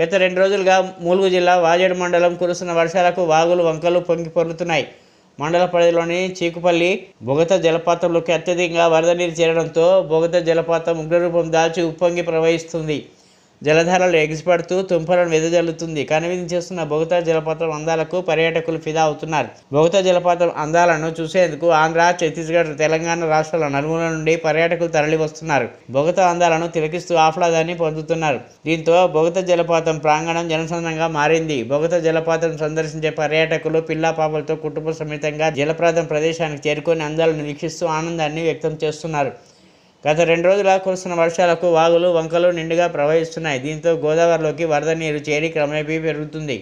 గత రెండు రోజులుగా ములుగు జిల్లా వాజేడు మండలం కురుస్తున్న వర్షాలకు వాగులు వంకలు పొంగి పొర్లుతున్నాయి. మండల పరిధిలోని చీకుపల్లి బొగత జలపాతంలోకి అత్యధికంగా వరద నీరు చేరడంతో బొగత జలపాతం ఉగ్రరూపం దాల్చి ఉప్పొంగి ప్రవహిస్తుంది. జలధారలు ఎగిసిపడుతూ తుంపలను వెదజల్లుతుంది. కనువించేస్తున్న బొగతా జలపాతం అందాలకు పర్యాటకులు ఫిదా అవుతున్నారు. బొగతా జలపాతం అందాలను చూసేందుకు ఆంధ్ర ఛత్తీస్గఢ్ తెలంగాణ రాష్ట్రాల నలుమూల నుండి పర్యాటకులు తరలి వస్తున్నారు బొగత అందాలను తిలకిస్తూ ఆహ్లాదాన్ని పొందుతున్నారు. దీంతో బొగత జలపాతం ప్రాంగణం జనసందంగా మారింది. బొగత జలపాతం సందర్శించే పర్యాటకులు పిల్లా పాపలతో కుటుంబ సమేతంగా జలప్రాతం ప్రదేశానికి చేరుకొని అందాలను వీక్షిస్తూ ఆనందాన్ని వ్యక్తం చేస్తున్నారు. గత రెండు రోజుల కురుస్తున్న వర్షాలకు వాగులు వంకలు నిండుగా ప్రవహిస్తున్నాయి. దీంతో గోదావరిలోకి వరద నీరు చేరి క్రమేపీ పెరుగుతుంది.